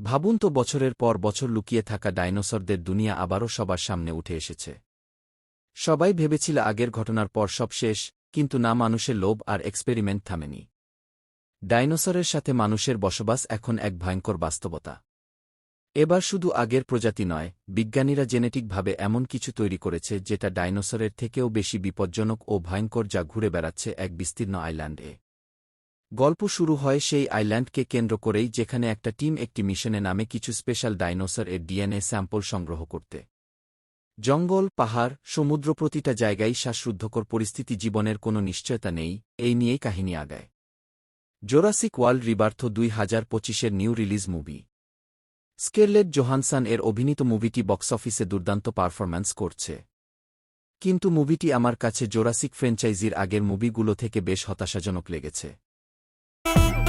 ভাবুন তো বছরের পর বছর লুকিয়ে থাকা ডাইনোসরদের দুনিয়া আবারও সবার সামনে উঠে এসেছে। সবাই ভেবেছিল আগের ঘটনার পর সব শেষ, কিন্তু না মানুষের লোভ আর এক্সপেরিমেন্ট থামেনি। ডাইনোসরের সাথে মানুষের বসবাস এখন এক ভয়ঙ্কর বাস্তবতা। এবার শুধু আগের প্রজাতি নয়, বিজ্ঞানীরা জেনেটিকভাবে এমন কিছু তৈরি করেছে যেটা ডাইনোসরের থেকেও বেশি বিপজ্জনক ও ভয়ঙ্কর যা ঘুরে বেড়াচ্ছে এক বিস্তীর্ণ আইল্যান্ডে। গল্প শুরু হয় সেই আইল্যান্ডকে কেন্দ্র করেই যেখানে একটা টিম একটি মিশনে নামে কিছু স্পেশাল ডাইনোসর এর ডিএনএ স্যাম্পল সংগ্রহ করতে। জঙ্গল, পাহাড়, সমুদ্র প্রতিটা জায়গায় শ্বাসরুদ্ধকর পরিস্থিতি জীবনের কোনো নিশ্চয়তা নেই, এই নিয়েই কাহিনী আগায়। জোরাসিক ওয়ার্ল্ড রিবার্থ দুই হাজার পঁচিশের new release movie. Scarlett Johansson এর অভিনীত মুভিটি বক্স অফিসে দুর্দান্ত পারফরম্যান্স করছে। কিন্তু মুভিটি আমার কাছে জোরাসিক ফ্র্যাঞ্চাইজির আগের মুভিগুলো থেকে বেশ হতাশাজনক লেগেছে। Thank you.